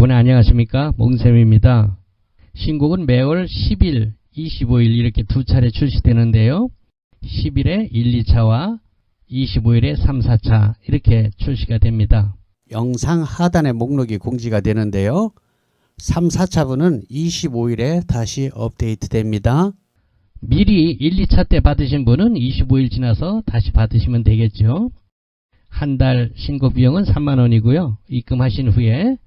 여러분 안녕하십니까 몽쌤입니다. 신곡은 매월 10일, 25일 이렇게 두 차례 출시되는데요. 10일에 1, 2차와 25일에 3, 4차 이렇게 출시가 됩니다. 영상 하단에 목록이 공지가 되는데요. 3, 4차분은 25일에 다시 업데이트 됩니다. 미리 1, 2차 때 받으신 분은 25일 지나서 다시 받으시면 되겠죠. 한 달 신고 비용은 3만원이고요. 입금하신 후에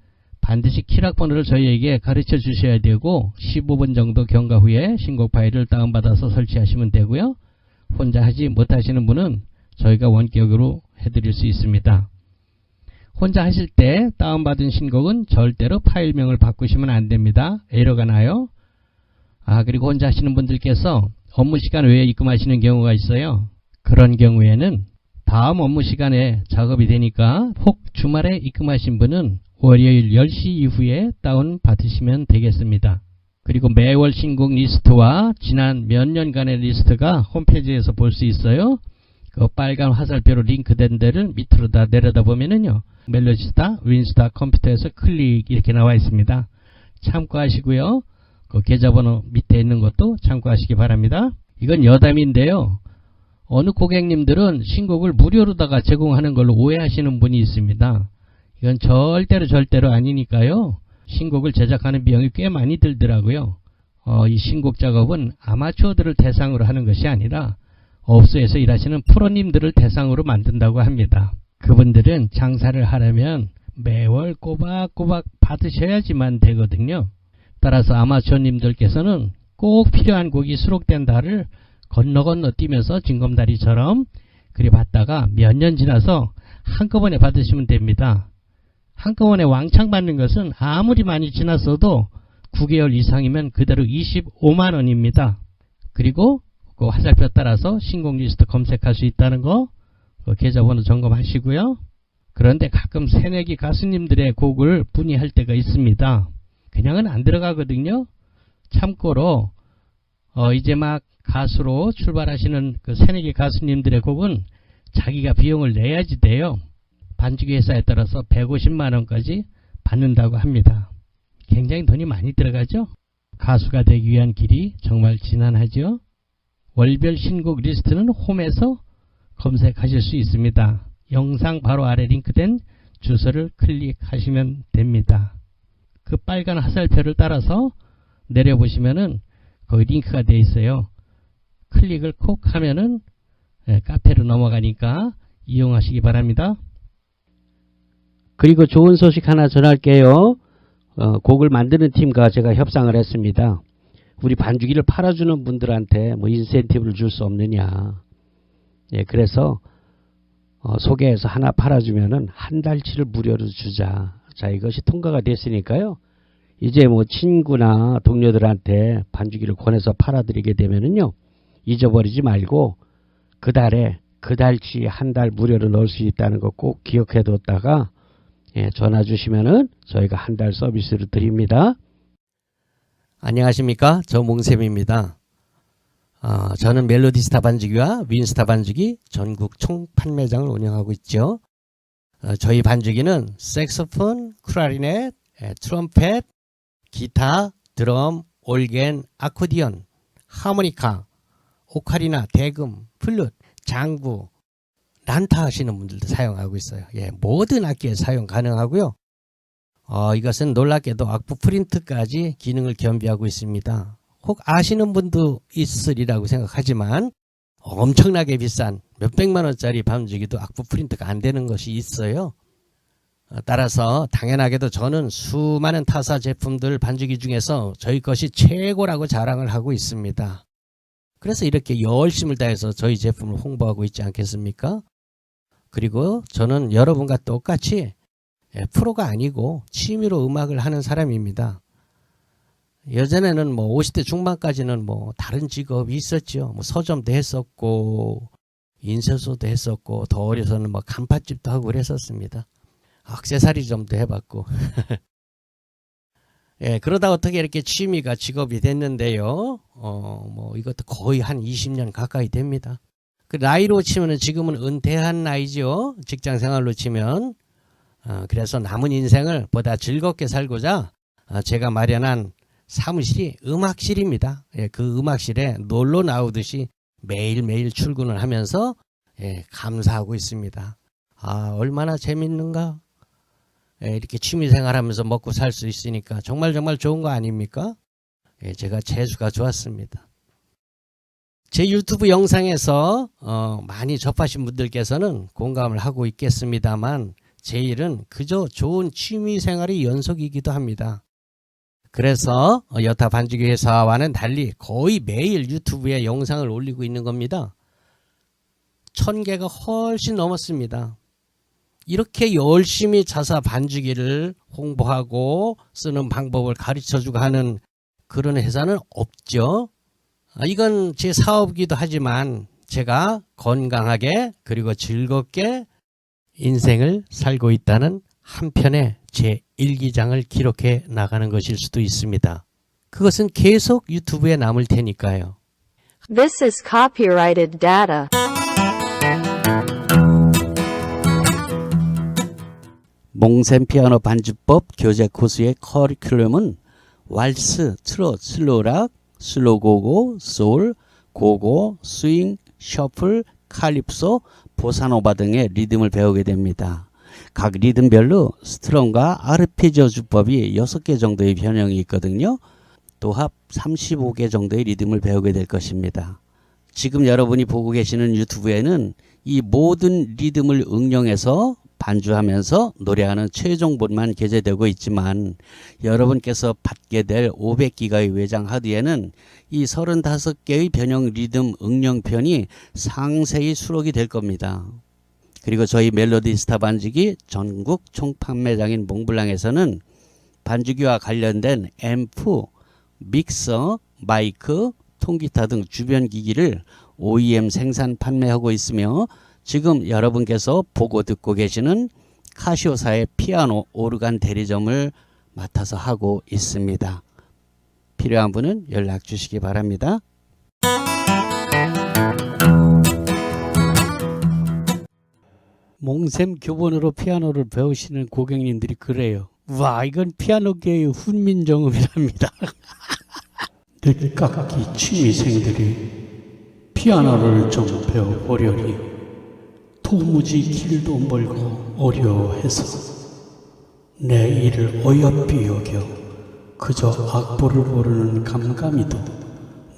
반드시 키락 번호를 저희에게 가르쳐 주셔야 되고 15분 정도 경과 후에 신곡 파일을 다운받아서 설치하시면 되고요. 혼자 하지 못하시는 분은 저희가 원격으로 해드릴 수 있습니다. 혼자 하실 때 다운받은 신곡은 절대로 파일명을 바꾸시면 안 됩니다. 에러가 나요. 아, 그리고 혼자 하시는 분들께서 업무 시간 외에 입금하시는 경우가 있어요. 그런 경우에는 다음 업무 시간에 작업이 되니까 혹 주말에 입금하신 분은 월요일 10시 이후에 다운 받으시면 되겠습니다. 그리고 매월 신곡 리스트와 지난 몇 년간의 리스트가 홈페이지에서 볼 수 있어요. 그 빨간 화살표로 링크된 데를 밑으로 다 내려다 보면은요. 멜로디스타, 윈스타 컴퓨터에서 클릭 이렇게 나와 있습니다. 참고하시고요. 그 계좌번호 밑에 있는 것도 참고하시기 바랍니다. 이건 여담인데요. 어느 고객님들은 신곡을 무료로다가 제공하는 걸로 오해하시는 분이 있습니다. 이건 절대로 절대로 아니니까요. 신곡을 제작하는 비용이 꽤 많이 들더라고요. 어, 이 신곡 작업은 아마추어들을 대상으로 하는 것이 아니라 업소에서 일하시는 프로님들을 대상으로 만든다고 합니다. 그분들은 장사를 하려면 매월 꼬박꼬박 받으셔야지만 되거든요. 따라서 아마추어님들께서는 꼭 필요한 곡이 수록된 달을 건너 건너 뛰면서 징검다리처럼 그리 받다가 몇 년 지나서 한꺼번에 받으시면 됩니다. 한꺼번에 왕창 받는 것은 아무리 많이 지났어도 9개월 이상이면 그대로 25만원입니다. 그리고 그 화살표 따라서 신곡 리스트 검색할 수 있다는 거, 그 계좌번호 점검하시고요. 그런데 가끔 새내기 가수님들의 곡을 문의할 때가 있습니다. 그냥은 안 들어가거든요. 참고로 어, 이제 막 가수로 출발하시는 그 새내기 가수님들의 곡은 자기가 비용을 내야지 돼요. 반죽 회사에 따라서 150만 원까지 받는다고 합니다. 굉장히 돈이 많이 들어가죠. 가수가 되기 위한 길이 정말 지난하죠. 월별 신곡 리스트는 홈에서 검색하실 수 있습니다. 영상 바로 아래 링크된 주소를 클릭하시면 됩니다. 그 빨간 화살표를 따라서 내려보시면은 거기 링크가 되어 있어요. 클릭을 콕 하면은 예, 카페로 넘어가니까 이용하시기 바랍니다. 그리고 좋은 소식 하나 전할게요. 어, 곡을 만드는 팀과 제가 협상을 했습니다. 우리 반주기를 팔아주는 분들한테 뭐 인센티브를 줄 수 없느냐. 예, 그래서 어, 소개해서 하나 팔아주면은 한 달치를 무료로 주자. 자, 이것이 통과가 됐으니까요. 이제 뭐 친구나 동료들한테 반주기를 권해서 팔아드리게 되면은요. 잊어버리지 말고 그 달에 그 달치 한 달 무료로 넣을 수 있다는 거 꼭 기억해 뒀다가 예, 전화 주시면은 저희가 한 달 서비스를 드립니다. 안녕하십니까? 저 몽쌤입니다. 어, 저는 멜로디스타 반주기와 윈스타 반주기 전국 총 판매장을 운영하고 있죠. 어, 저희 반주기는 색소폰, 크라리넷, 에, 트럼펫, 기타, 드럼, 올겐, 아코디언, 하모니카, 오카리나, 대금, 플룻, 장구, 난타 하시는 분들도 사용하고 있어요. 예, 모든 악기에 사용 가능하고요. 어, 이것은 놀랍게도 악보 프린트까지 기능을 겸비하고 있습니다. 혹 아시는 분도 있으리라고 생각하지만 엄청나게 비싼 몇백만 원짜리 반주기도 악보 프린트가 안 되는 것이 있어요. 어, 따라서 당연하게도 저는 수많은 타사 제품들 반주기 중에서 저희 것이 최고라고 자랑을 하고 있습니다. 그래서 이렇게 열심을 다해서 저희 제품을 홍보하고 있지 않겠습니까? 그리고 저는 여러분과 똑같이 예, 프로가 아니고 취미로 음악을 하는 사람입니다. 예전에는 뭐 50대 중반까지는 뭐 다른 직업이 있었죠. 뭐 서점도 했었고 인쇄소도 했었고 더 어려서는 뭐 간판집도 하고 그랬었습니다. 악세사리 점도 해봤고. 예, 그러다 어떻게 이렇게 취미가 직업이 됐는데요. 어, 뭐 이것도 거의 한 20년 가까이 됩니다. 그 나이로 치면은 지금은 은퇴한 나이죠. 직장 생활로 치면 어, 그래서 남은 인생을 보다 즐겁게 살고자 어, 제가 마련한 사무실이 음악실입니다. 예, 그 음악실에 놀러 나오듯이 매일매일 출근을 하면서 예, 감사하고 있습니다. 아, 얼마나 재밌는가? 예, 이렇게 취미 생활 하면서 먹고 살 수 있으니까 정말 정말 좋은 거 아닙니까? 예, 제가 재수가 좋았습니다. 제 유튜브 영상에서 어, 많이 접하신 분들께서는 공감을 하고 있겠습니다만 제 일은 그저 좋은 취미 생활의 연속이기도 합니다. 그래서 어, 여타 반죽이 회사와는 달리 거의 매일 유튜브에 영상을 올리고 있는 겁니다. 천 개가 훨씬 넘었습니다. 이렇게 열심히 자사 반죽이를 홍보하고 쓰는 방법을 가르쳐주고 하는 그런 회사는 없죠. 아, 이건 제 사업이기도 하지만 제가 건강하게 그리고 즐겁게 인생을 살고 있다는 한편의 제 일기장을 기록해 나가는 것일 수도 있습니다. 그것은 계속 유튜브에 남을 테니까요. This is copyrighted data. 몽셈 피아노 반주법 교재 코스의 커리큘럼은 왈스, 트롯, 슬로락, 슬로고고, 소울, 고고, 스윙, 셔플, 칼립소, 보사노바 등의 리듬을 배우게 됩니다. 각 리듬별로 스트럼과 아르페지오 주법이 6개 정도의 변형이 있거든요. 또 합 35개 정도의 리듬을 배우게 될 것입니다. 지금 여러분이 보고 계시는 유튜브에는 이 모든 리듬을 응용해서 반주하면서 노래하는 최종본만 게재되고 있지만 여러분께서 받게 될 500기가의 외장 하드에는 이 35개의 변형 리듬 응용편이 상세히 수록이 될 겁니다. 그리고 저희 멜로디 스타 반주기 전국 총 판매장인 몽블랑에서는 반주기와 관련된 앰프, 믹서, 마이크, 통기타 등 주변 기기를 OEM 생산 판매하고 있으며 지금 여러분께서 보고 듣고 계시는 카시오사의 피아노 오르간 대리점을 맡아서 하고 있습니다. 필요한 분은 연락 주시기 바랍니다. 몽셈 교본으로 피아노를 배우시는 고객님들이 그래요. 와, 이건 피아노계의 훈민정음이랍니다. 늦깎이 취미생들이 피아노를 좀 배워보려니 도무지 길도 멀고 어려워해서 내 일을 어여삐 여겨 그저 악보를 모르는 감감이도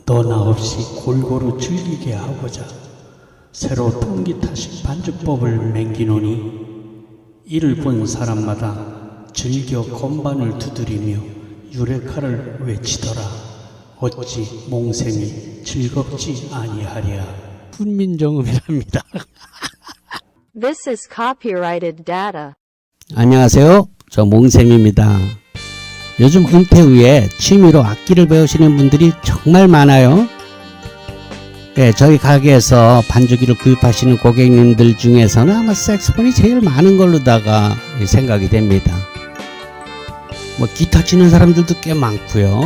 너나 없이 골고루 즐기게 하고자 새로 통기타식 반주법을 맹기노니 이를 본 사람마다 즐겨 건반을 두드리며 유레카를 외치더라. 어찌 몽셈이 즐겁지 아니하랴. 훈민정음이랍니다. This is copyrighted data. 안녕하세요. 저 몽sem입니다. 요즘 은퇴 후에 취미로 악기를 배우시는 분들이 정말 많아요. 네, 저희 가게에서 반주기를 구입하시는 고객님들 중에서는 아마 색소폰이 제일 많은 걸로다가 생각이 됩니다. 뭐 기타 치는 사람들도 꽤 많고요.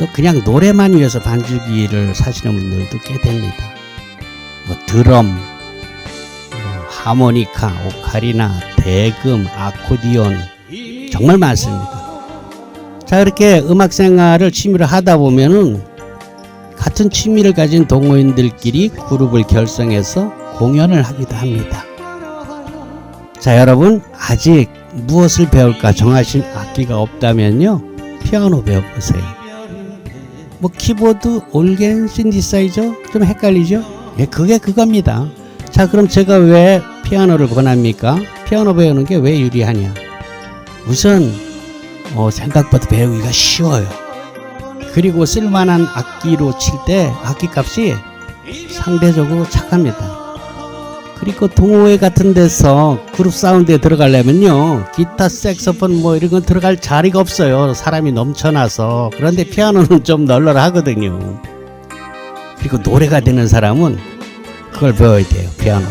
또 그냥 노래만 위해서 반주기를 사시는 분들도 꽤 됩니다. 뭐 드럼, 뭐 하모니카, 오카리나, 대금, 아코디온 정말 많습니다. 자 이렇게 음악 생활을 취미로 하다 보면은 같은 취미를 가진 동호인들끼리 그룹을 결성해서 공연을 하기도 합니다. 자 여러분 아직 무엇을 배울까 정하신 악기가 없다면요 피아노 배워보세요. 뭐 키보드, 올겐, 신디사이저 좀 헷갈리죠? 예, 그게 그겁니다. 자 그럼 제가 왜 피아노를 권합니까? 피아노 배우는 게 왜 유리하냐? 우선 어, 생각보다 배우기가 쉬워요. 그리고 쓸만한 악기로 칠 때 악기 값이 상대적으로 착합니다. 그리고 동호회 같은 데서 그룹 사운드에 들어가려면요 기타, 색소폰 뭐 이런 건 들어갈 자리가 없어요 사람이 넘쳐나서 그런데 피아노는 좀 널널하거든요 그리고 노래가 되는 사람은 그걸 배워야 돼요 피아노.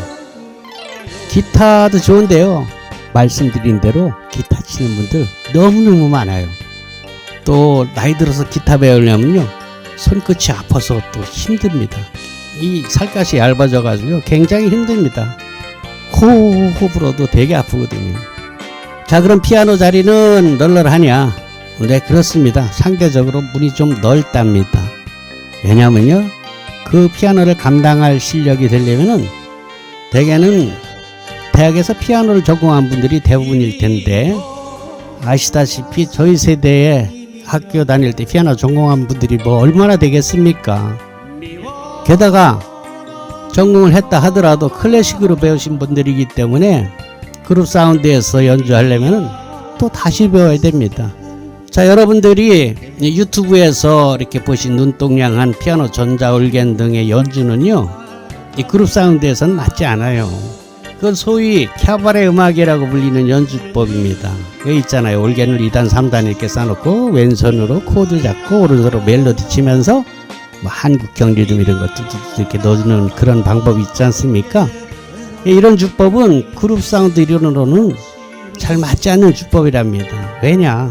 기타도 좋은데요. 말씀드린 대로 기타 치는 분들 너무너무 많아요. 또 나이 들어서 기타 배우려면요. 손끝이 아파서 또 힘듭니다. 이 살갗이 얇아져 가지고 굉장히 힘듭니다. 호, 호 불어도 되게 아프거든요. 자 그럼 피아노 자리는 널널하냐? 네 그렇습니다. 상대적으로 문이 좀 넓답니다. 왜냐면요 그 피아노를 감당할 실력이 되려면은 대개는 대학에서 피아노를 전공한 분들이 대부분일 텐데 아시다시피 저희 세대에 학교 다닐 때 피아노 전공한 분들이 뭐 얼마나 되겠습니까? 게다가 전공을 했다 하더라도 클래식으로 배우신 분들이기 때문에 그룹 사운드에서 연주하려면 또 다시 배워야 됩니다. 자, 여러분들이 이 유튜브에서 이렇게 보신 눈동냥한 피아노 전자 올겐 등의 연주는요, 이 그룹 사운드에서는 맞지 않아요. 그건 소위 캬바레 음악이라고 불리는 연주법입니다. 왜 있잖아요. 올겐을 2단, 3단 이렇게 쌓아놓고 왼손으로 코드 잡고 오른손으로 멜로디 치면서 뭐 한국형 리듬 이런 거 뚝뚝 이렇게 넣는 그런 방법이 있지 않습니까? 이런 주법은 그룹 사운드 이론으로는 잘 맞지 않는 주법이랍니다. 왜냐?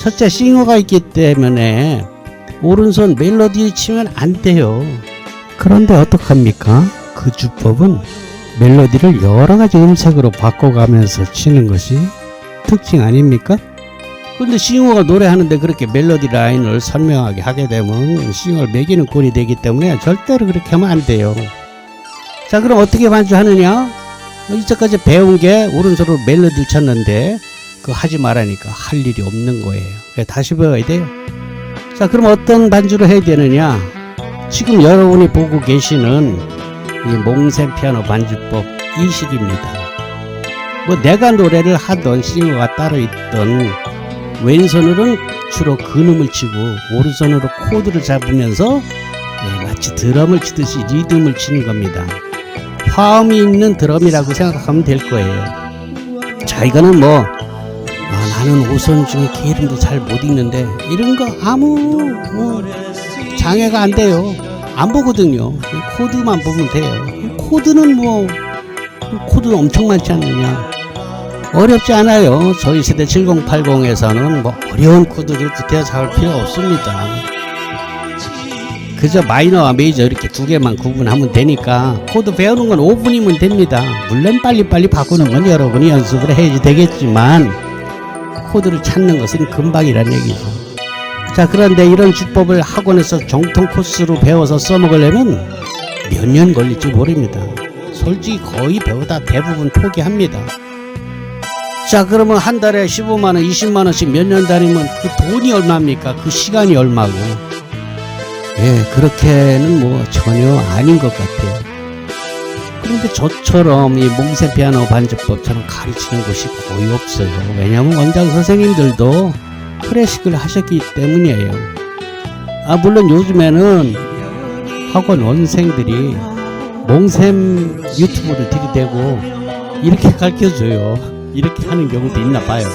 첫째 싱어가 있기 때문에 오른손 멜로디 치면 안 돼요. 그런데 어떡합니까? 그 주법은 멜로디를 여러 가지 음색으로 바꿔가면서 치는 것이 특징 아닙니까? 근데 싱어가 노래하는데 그렇게 멜로디 라인을 선명하게 하게 되면 싱어를 매기는 꼴이 되기 때문에 절대로 그렇게 하면 안 돼요. 자, 그럼 어떻게 반주하느냐? 이제까지 배운 게 오른손으로 멜로디를 쳤는데 그거 하지 말라니까 할 일이 없는 거예요. 다시 배워야 돼요. 자, 그럼 어떤 반주를 해야 되느냐? 지금 여러분이 보고 계시는 이 몽셈 피아노 반주법 이 식입니다. 뭐 내가 노래를 하던 싱어가 따로 있던 왼손으로는 주로 근음을 치고 오른손으로 코드를 잡으면서 예, 마치 드럼을 치듯이 리듬을 치는 겁니다. 화음이 있는 드럼이라고 생각하면 될 거예요. 자, 이거는 뭐, 아, 나는 오선 중에 개 이름도 잘 못 읽는데, 이런 거 아무, 뭐, 장애가 안 돼요. 안 보거든요. 코드만 보면 돼요. 코드는 뭐, 코드는 엄청 많지 않느냐. 어렵지 않아요. 저희 세대 7080에서는 뭐, 어려운 코드를 구태여 잡을 필요 없습니다. 그저 마이너와 메이저 이렇게 두 개만 구분하면 되니까 코드 배우는 건 5분이면 됩니다. 물론 빨리빨리 바꾸는 건 여러분이 연습을 해야지 되겠지만 코드를 찾는 것은 금방이란 얘기죠. 자 그런데 이런 주법을 학원에서 정통 코스로 배워서 써먹으려면 몇 년 걸릴지 모릅니다. 솔직히 거의 배우다 대부분 포기합니다. 자 그러면 한 달에 15만원 20만원씩 몇 년 다니면 그 돈이 얼마입니까? 그 시간이 얼마고 예, 그렇게는 뭐 전혀 아닌 것 같아요. 그런데 저처럼 이 몽세 피아노 반주법처럼 가르치는 곳이 거의 없어요. 왜냐하면 원장 선생님들도 클래식을 하셨기 때문이에요. 아, 물론 요즘에는 학원 원생들이 몽셈 유튜브를 들이대고 이렇게 가르쳐줘요. 이렇게 하는 경우도 있나 봐요.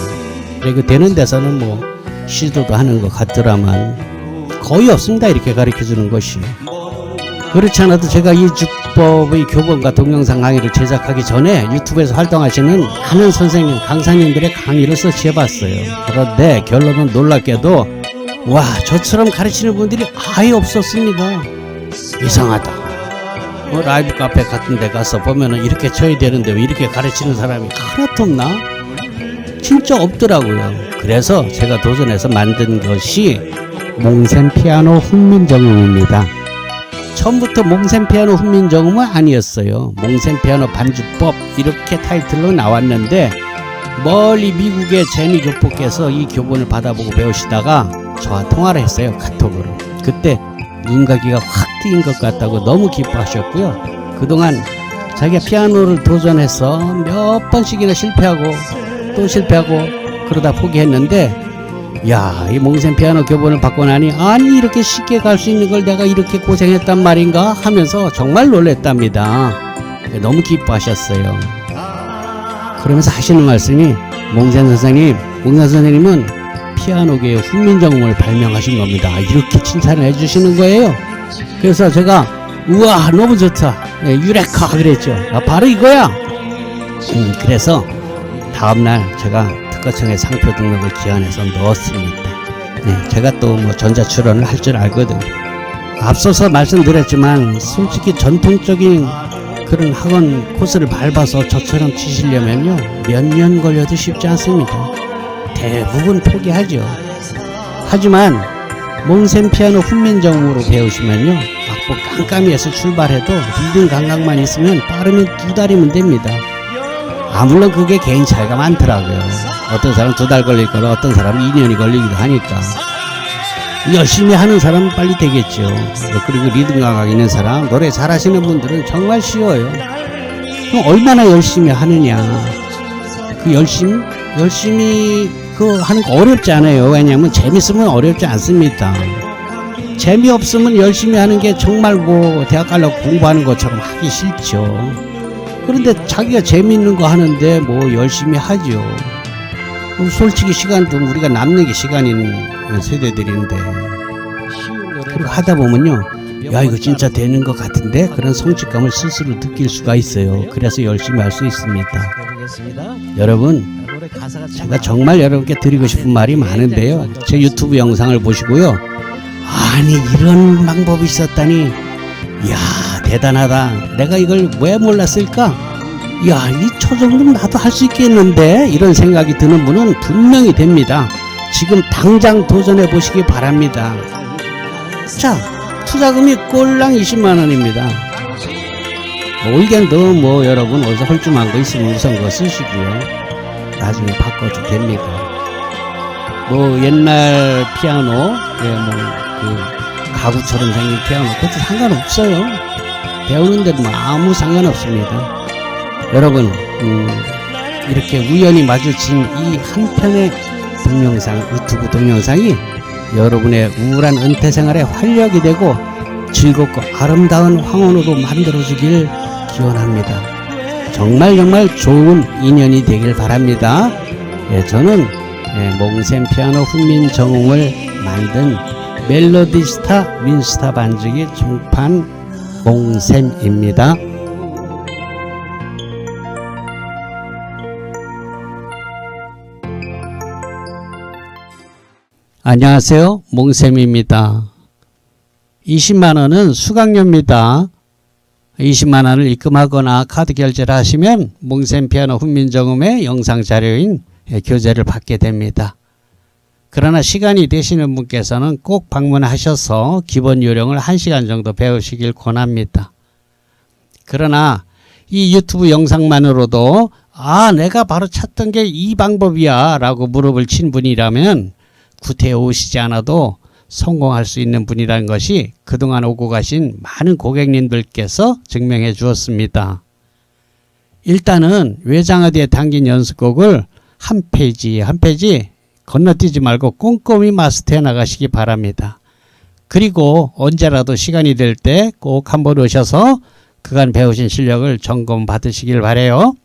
그리고 되는 데서는 뭐 시도도 하는 것 같더라만 거의 없습니다. 이렇게 가르쳐 주는 것이. 그렇지 않아도 제가 이 주 법의 교본과 동영상 강의를 제작하기 전에 유튜브에서 활동하시는 많은 선생님, 강사님들의 강의를 서치해 봤어요. 그런데 결론은 놀랍게도 와, 저처럼 가르치는 분들이 아예 없었습니다. 이상하다. 뭐 라이브 카페 같은 데 가서 보면은 이렇게 쳐야 되는데 왜 이렇게 가르치는 사람이 하나도 없나? 진짜 없더라고요. 그래서 제가 도전해서 만든 것이 몽셈 피아노 훈민정음입니다. 처음부터 몽셈 피아노 훈민정음은 아니었어요. 몽셈 피아노 반주법 이렇게 타이틀로 나왔는데 멀리 미국의 제니 교포께서 이 교본을 받아보고 배우시다가 저와 통화를 했어요. 카톡으로. 그때 눈가기가 확 트인 것 같다고 너무 기뻐하셨고요. 그동안 자기가 피아노를 도전해서 몇 번씩이나 실패하고 또 실패하고 그러다 포기했는데 야, 이 몽셈 피아노 교본을 받고 나니 아니 이렇게 쉽게 갈 수 있는 걸 내가 이렇게 고생했단 말인가 하면서 정말 놀랬답니다. 너무 기뻐하셨어요. 그러면서 하시는 말씀이 몽셈 선생님, 몽셈 선생님은 피아노계의 훈민정음을 발명하신 겁니다. 이렇게 칭찬을 해주시는 거예요. 그래서 제가 우와 너무 좋다. 예, 유레카 그랬죠. 아, 바로 이거야. 음, 그래서 다음날 제가 특허청에 상표 등록을 기한해서 넣었습니다. 네, 제가 또 뭐 전자 출원을 할 줄 알거든요. 앞서서 말씀드렸지만 솔직히 전통적인 그런 학원 코스를 밟아서 저처럼 치시려면요 몇 년 걸려도 쉽지 않습니다. 대부분 포기하죠. 하지만 몽셈 피아노 훈민정음으로 배우시면요 악보 깜깜이에서 출발해도 리듬 감각만 있으면 빠르면 두 달이면 됩니다. 아 물론 그게 개인 차이가 많더라고요. 어떤 사람 두달 걸릴 거라 어떤 사람 2년이 걸리기도 하니까 열심히 하는 사람은 빨리 되겠죠. 그리고 리듬 감각 있는 사람 노래 잘하시는 분들은 정말 쉬워요. 그럼 얼마나 열심히 하느냐 그 열심 열심히 그 하는 거 어렵지 않아요. 왜냐하면 재밌으면 어렵지 않습니다. 재미없으면 열심히 하는 게 정말 뭐 대학 가려고 공부하는 것처럼 하기 싫죠. 그런데 자기가 재밌는 거 하는데 뭐 열심히 하죠. 솔직히 시간도 우리가 남는 게 시간인 세대들인데 그리고 하다 보면요. 야 이거 진짜 되는 것 같은데 그런 성취감을 스스로 느낄 수가 있어요. 그래서 열심히 할 수 있습니다. 여러분 제가 정말 여러분께 드리고 싶은 말이 많은데요. 제 유튜브 영상을 보시고요. 아니 이런 방법이 있었다니 이야 대단하다. 내가 이걸 왜 몰랐을까? 야 이 초정도면 나도 할 수 있겠는데 이런 생각이 드는 분은 분명히 됩니다. 지금 당장 도전해 보시기 바랍니다. 자 투자금이 꼴랑 20만 원입니다. 올겐도 뭐 여러분 어디서 헐쭉한 거 있으면 우선 그거 쓰시고요. 나중에 바꿔도 됩니다. 뭐 옛날 피아노, 예, 뭐 그 가구처럼 생긴 피아노 그것도 상관없어요. 배우는데 뭐 아무 상관없습니다. 여러분 음, 이렇게 우연히 마주친 이 한 편의 동영상 유튜브 동영상이 여러분의 우울한 은퇴 생활에 활력이 되고 즐겁고 아름다운 황혼으로 만들어주길 기원합니다. 정말 정말 좋은 인연이 되길 바랍니다. 예, 저는 예, 몽셈 피아노 훈민 정음을 만든 멜로디스타 윈스타 반죽이 중판 몽셈입니다. 안녕하세요. 몽셈입니다. 20만원은 수강료입니다. 20만원을 입금하거나 카드 결제를 하시면 몽셈 피아노 훈민정음의 영상 자료인 교재를 받게 됩니다. 그러나 시간이 되시는 분께서는 꼭 방문하셔서 기본 요령을 1시간 정도 배우시길 권합니다. 그러나 이 유튜브 영상만으로도 아 내가 바로 찾던 게 이 방법이야 라고 무릎을 친 분이라면 구태에 오시지 않아도 성공할 수 있는 분이라는 것이 그동안 오고 가신 많은 고객님들께서 증명해 주었습니다. 일단은 외장하디에 담긴 연습곡을 한 페이지 한 페이지 건너뛰지 말고 꼼꼼히 마스터해 나가시기 바랍니다. 그리고 언제라도 시간이 될 때 꼭 한번 오셔서 그간 배우신 실력을 점검 받으시길 바래요.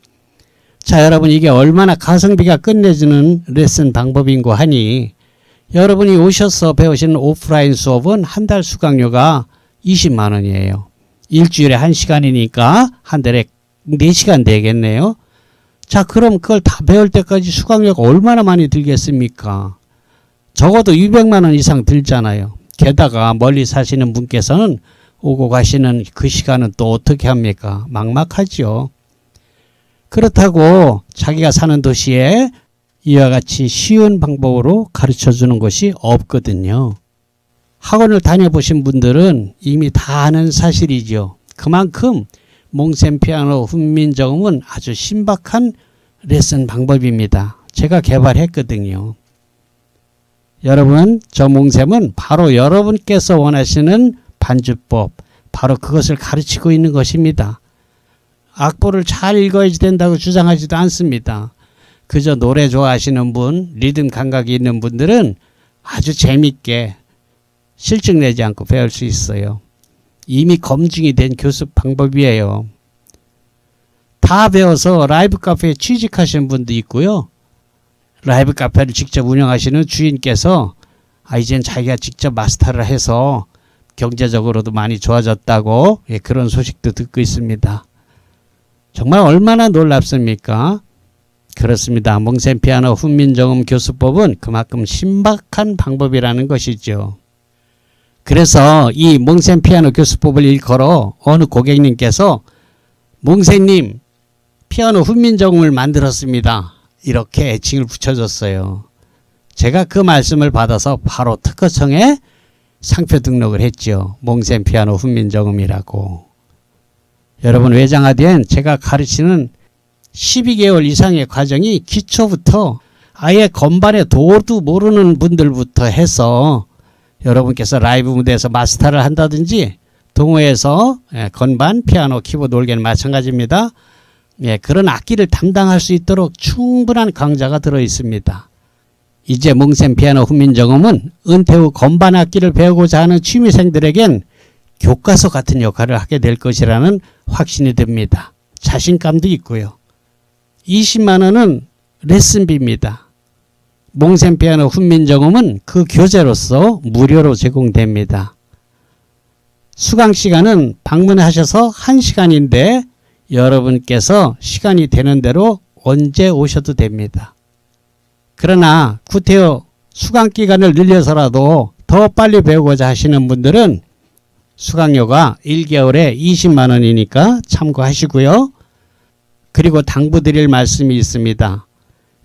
자, 여러분 이게 얼마나 가성비가 끝내주는 레슨 방법인고 하니 여러분이 오셔서 배우시는 오프라인 수업은 한 달 수강료가 20만 원이에요. 일주일에 한시간이니까 한 달에 4시간 되겠네요. 자, 그럼 그걸 다 배울 때까지 수강료가 얼마나 많이 들겠습니까? 적어도 200만 원 이상 들잖아요. 게다가 멀리 사시는 분께서는 오고 가시는 그 시간은 또 어떻게 합니까? 막막하죠. 그렇다고 자기가 사는 도시에 이와 같이 쉬운 방법으로 가르쳐 주는 것이 없거든요. 학원을 다녀보신 분들은 이미 다 아는 사실이죠. 그만큼 몽셈 피아노 훈민정음은 아주 신박한 레슨 방법입니다. 제가 개발했거든요. 여러분, 저 몽셈은 바로 여러분께서 원하시는 반주법, 바로 그것을 가르치고 있는 것입니다. 악보를 잘 읽어야지 된다고 주장하지도 않습니다. 그저 노래 좋아하시는 분, 리듬 감각이 있는 분들은 아주 재밌게 실증 내지 않고 배울 수 있어요. 이미 검증이 된 교습 방법이에요. 다 배워서 라이브 카페에 취직하시는 분도 있고요. 라이브 카페를 직접 운영하시는 주인께서 아 이젠 자기가 직접 마스터를 해서 경제적으로도 많이 좋아졌다고 예, 그런 소식도 듣고 있습니다. 정말 얼마나 놀랍습니까? 그렇습니다. 몽셈 피아노 훈민정음 교수법은 그만큼 신박한 방법이라는 것이죠. 그래서 이 몽셈 피아노 교수법을 일컬어 어느 고객님께서 몽세님 피아노 훈민정음을 만들었습니다. 이렇게 애칭을 붙여줬어요. 제가 그 말씀을 받아서 바로 특허청에 상표 등록을 했죠. 몽센 피아노 훈민정음이라고. 여러분 외장하디엔 제가 가르치는 12개월 이상의 과정이 기초부터 아예 건반의 도도 모르는 분들부터 해서 여러분께서 라이브 무대에서 마스터를 한다든지 동호회에서 예, 건반, 피아노, 키보드, 올게는 마찬가지입니다. 예, 그런 악기를 담당할 수 있도록 충분한 강좌가 들어 있습니다. 이제 몽센 피아노 훈민정음은 은퇴 후 건반 악기를 배우고자 하는 취미생들에겐 교과서 같은 역할을 하게 될 것이라는 확신이 듭니다. 자신감도 있고요. 20만 원은 레슨비입니다. 몽센 피아노 훈민정음은 그 교재로서 무료로 제공됩니다. 수강 시간은 방문하셔서 1시간인데 여러분께서 시간이 되는 대로 언제 오셔도 됩니다. 그러나 구태여 수강 기간을 늘려서라도 더 빨리 배우고자 하시는 분들은 수강료가 1개월에 20만 원이니까 참고하시고요. 그리고 당부드릴 말씀이 있습니다.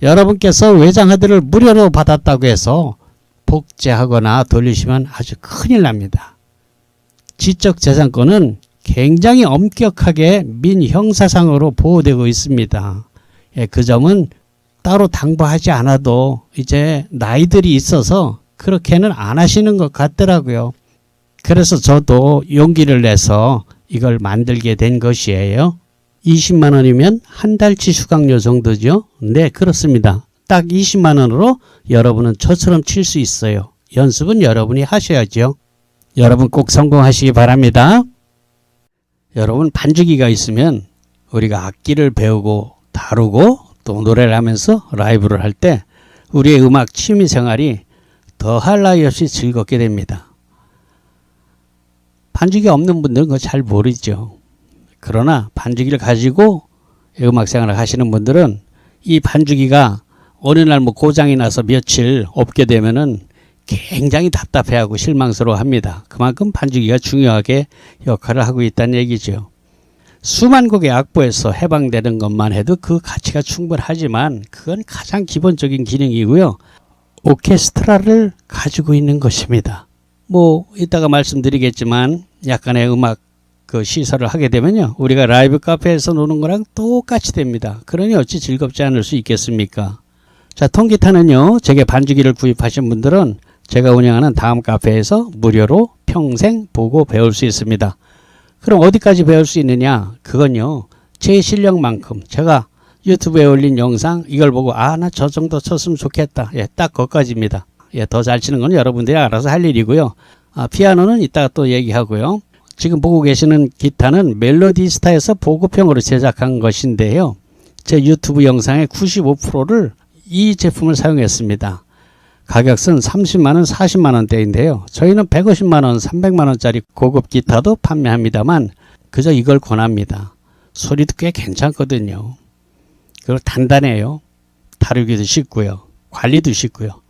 여러분께서 외장하드를 무료로 받았다고 해서 복제하거나 돌리시면 아주 큰일 납니다. 지적재산권은 굉장히 엄격하게 민형사상으로 보호되고 있습니다. 예, 그 점은 따로 당부하지 않아도 이제 나이들이 있어서 그렇게는 안 하시는 것 같더라고요. 그래서 저도 용기를 내서 이걸 만들게 된 것이에요. 20만 원이면 한 달치 수강료 정도죠? 네, 그렇습니다. 딱 20만 원으로 여러분은 저처럼 칠 수 있어요. 연습은 여러분이 하셔야죠. 여러분 꼭 성공하시기 바랍니다. 여러분 반주기가 있으면 우리가 악기를 배우고 다루고 또 노래를 하면서 라이브를 할 때 우리의 음악 취미 생활이 더할 나위 없이 즐겁게 됩니다. 반주기 없는 분들은 그거 잘 모르죠. 그러나 반주기를 가지고 음악 생활을 하시는 분들은 이 반주기가 어느 날 뭐 고장이 나서 며칠 없게 되면은 굉장히 답답해하고 실망스러워 합니다. 그만큼 반주기가 중요하게 역할을 하고 있다는 얘기죠. 수만 곡의 악보에서 해방되는 것만 해도 그 가치가 충분하지만 그건 가장 기본적인 기능이고요. 오케스트라를 가지고 있는 것입니다. 뭐 이따가 말씀드리겠지만 약간의 음악 그 시설을 하게 되면요. 우리가 라이브 카페에서 노는 거랑 똑같이 됩니다. 그러니 어찌 즐겁지 않을 수 있겠습니까? 자, 통기타는요. 제게 반주기를 구입하신 분들은 제가 운영하는 다음 카페에서 무료로 평생 보고 배울 수 있습니다. 그럼 어디까지 배울 수 있느냐? 그건요. 제 실력만큼 제가 유튜브에 올린 영상 이걸 보고 아 나 저 정도 쳤으면 좋겠다. 예, 딱 거기까지입니다. 예, 더 잘 치는 건 여러분들이 알아서 할 일이고요. 아, 피아노는 이따가 또 얘기하고요. 지금 보고 계시는 기타는 멜로디스타에서 보급형으로 제작한 것인데요. 제 유튜브 영상의 95%를 이 제품을 사용했습니다. 가격은 30만원, 40만원대인데요. 저희는 150만원, 300만원짜리 고급 기타도 판매합니다만 그저 이걸 권합니다. 소리도 꽤 괜찮거든요. 그리고 단단해요. 다루기도 쉽고요. 관리도 쉽고요.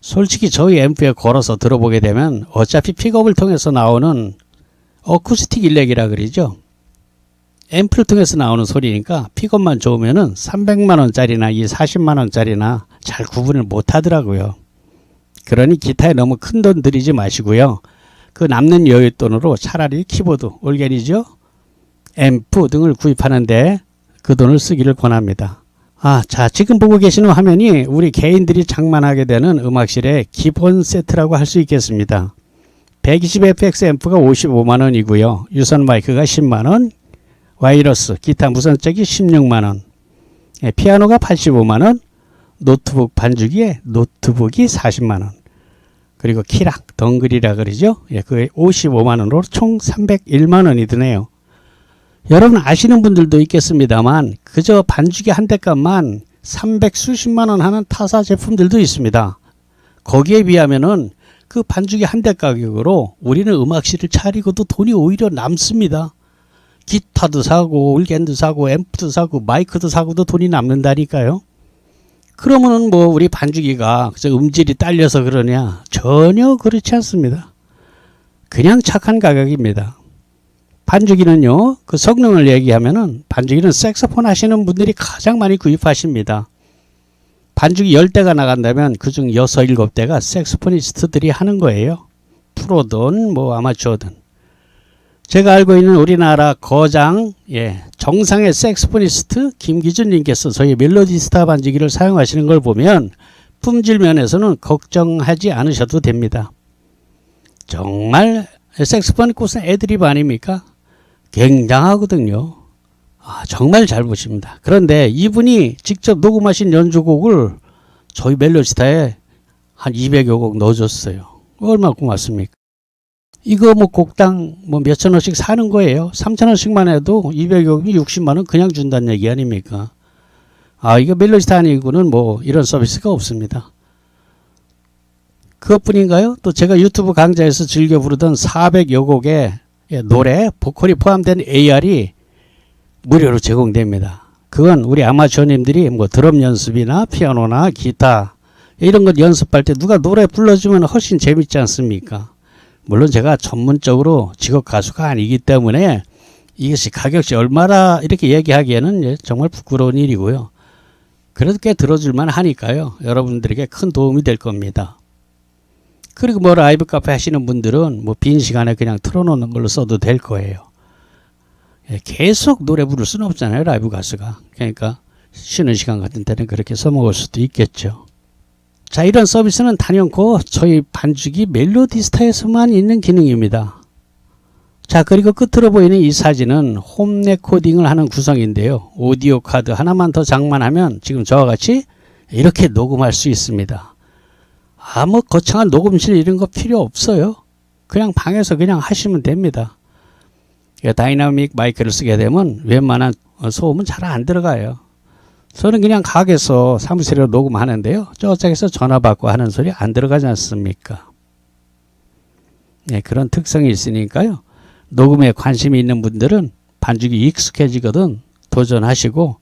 솔직히 저희 앰프에 걸어서 들어보게 되면 어차피 픽업을 통해서 나오는 어쿠스틱 일렉이라 그러죠. 앰프를 통해서 나오는 소리니까 픽업만 좋으면은 300만 원짜리나 이 40만 원짜리나 잘 구분을 못 하더라고요. 그러니 기타에 너무 큰 돈 들이지 마시고요. 그 남는 여윳돈으로 차라리 키보드, 올게니죠, 앰프 등을 구입하는데 그 돈을 쓰기를 권합니다. 아, 자, 지금 보고 계시는 화면이 우리 개인들이 장만하게 되는 음악실의 기본 세트라고 할 수 있겠습니다. 120fx 앰프가 55만 원이고요. 유선 마이크가 10만 원, 와이러스, 기타 무선적이 16만 원, 예, 피아노가 85만 원, 노트북 반주기에 노트북이 40만 원, 그리고 키락, 덩글이라 그러죠. 예, 그게 55만 원으로 총 301만 원이 드네요. 여러분 아시는 분들도 있겠습니다만 그저 반주기 한 대값만 300 수십만 원 하는 타사 제품들도 있습니다. 거기에 비하면은 그 반주기 한대 가격으로 우리는 음악실을 차리고도 돈이 오히려 남습니다. 기타도 사고 올겐도 사고 앰프도 사고 마이크도 사고도 돈이 남는다니까요. 그러면은 뭐 우리 반주기가 음질이 딸려서 그러냐? 전혀 그렇지 않습니다. 그냥 착한 가격입니다. 반주기는요, 그 성능을 얘기하면은 반주기는 색소폰 하시는 분들이 가장 많이 구입하십니다. 반주기 10대가 나간다면 그중 6, 7대가 색소포니스트들이 하는 거예요. 프로든 뭐 아마추어든. 제가 알고 있는 우리나라 거장, 예, 정상의 색소포니스트 김기준 님께서 저희 멜로디 스타 반주기를 사용하시는 걸 보면 품질 면에서는 걱정하지 않으셔도 됩니다. 정말 색소폰 꽃은 애드립 아닙니까? 굉장하거든요. 아, 정말 잘 보십니다. 그런데 이분이 직접 녹음하신 연주곡을 저희 멜로디스타에 한 200여 곡 넣어줬어요. 얼마나 고맙습니까? 이거 뭐 곡당 뭐 몇천 원씩 사는 거예요. 3천 원씩만 해도 200여 60만 원 그냥 준다는 얘기 아닙니까? 아, 이거 멜로디스타 아니고는 뭐 이런 서비스가 없습니다. 그것뿐인가요? 또 제가 유튜브 강좌에서 즐겨 부르던 400여 곡의 예, 노래, 보컬이 포함된 AR이 무료로 제공됩니다. 그건 우리 아마추어님들이 뭐 드럼 연습이나 피아노나 기타 이런 것 연습할 때 누가 노래 불러주면 훨씬 재밌지 않습니까? 물론 제가 전문적으로 직업 가수가 아니기 때문에 이것이 가격이 얼마나 이렇게 얘기하기에는 예, 정말 부끄러운 일이고요. 그래도 꽤 들어줄만 하니까요. 여러분들에게 큰 도움이 될 겁니다. 그리고 뭐 라이브 카페 하시는 분들은 뭐 빈 시간에 그냥 틀어놓는 걸로 써도 될 거예요. 예, 계속 노래 부를 수는 없잖아요. 라이브 가수가. 그러니까 쉬는 시간 같은 때는 그렇게 써먹을 수도 있겠죠. 자, 이런 서비스는 단연코 저희 반죽이 멜로디스타에서만 있는 기능입니다. 자, 그리고 끝으로 보이는 이 사진은 홈 레코딩을 하는 구성인데요. 오디오 카드 하나만 더 장만하면 지금 저와 같이 이렇게 녹음할 수 있습니다. 아무 거창한 녹음실 이런 거 필요 없어요. 그냥 방에서 그냥 하시면 됩니다. 예, 다이나믹 마이크를 쓰게 되면 웬만한 소음은 잘 안 들어가요. 저는 그냥 가게에서 사무실에 녹음하는데요. 저쪽에서 전화 받고 하는 소리 안 들어가지 않습니까? 네, 그런 특성이 있으니까요. 녹음에 관심이 있는 분들은 반죽이 익숙해지거든 도전하시고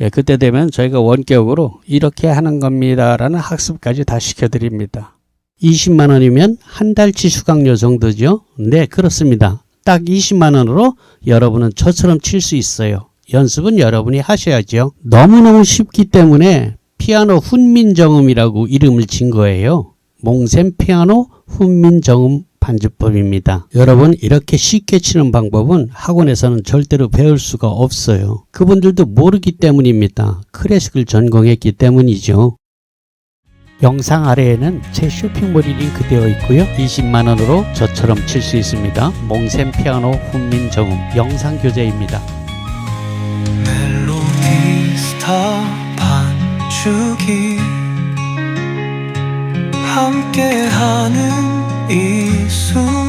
예, 그때 되면 저희가 원격으로 이렇게 하는 겁니다라는 학습까지 다 시켜드립니다. 20만 원이면 한 달치 수강료 정도죠? 네, 그렇습니다. 딱 20만 원으로 여러분은 저처럼 칠 수 있어요. 연습은 여러분이 하셔야죠. 너무너무 쉽기 때문에 피아노 훈민정음이라고 이름을 진 거예요. 몽셈 피아노 훈민정음 반주법입니다. 여러분 이렇게 쉽게 치는 방법은 학원에서는 절대로 배울 수가 없어요. 그분들도 모르기 때문입니다. 클래식을 전공했기 때문이죠. 영상 아래에는 제 쇼핑몰이 링크 되어 있고요. 20만원으로 저처럼 칠 수 있습니다. 몽셈 피아노 훈민 정음 영상 교재입니다. 멜로디스타 반주기 함께하는 이 순간